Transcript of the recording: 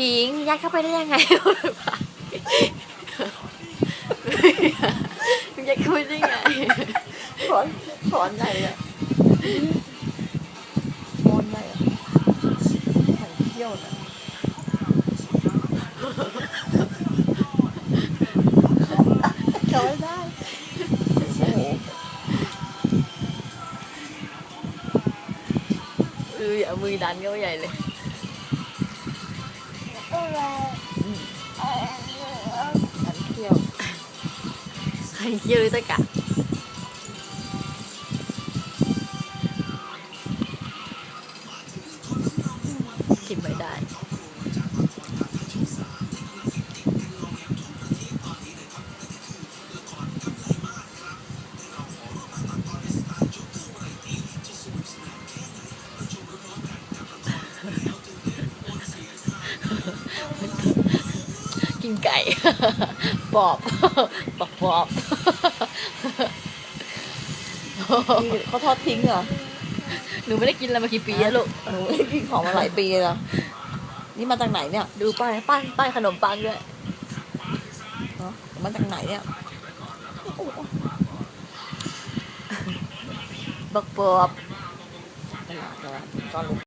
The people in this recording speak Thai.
พิงยัดเข้าไปได้ยังไงยัดเข้าไปได้ไงถอนถอนไหนอะถอนไหนอะไข่เขี้ยวนะจอยได้โอ้โหเอออย่าเอามือดันเข้าไปใหญ่เลย อันเขี้ยวใครเยอะตะกะกินไม่ได้ กินไก่ ปอบปอบปอบนี่เขาทอดทิ้งเหรอ หนูไม่ได้กินอะไรมากี่ปีแล้วลูก หนูไม่ได้กินของมาหลายปีแล้ว นี่มาจากไหนเนี่ย ดูป้ายป้ายป้ายขนมปังด้วยเนอะมาจากไหนเนี่ยบักปอบตลาดตลาดก้อนลูก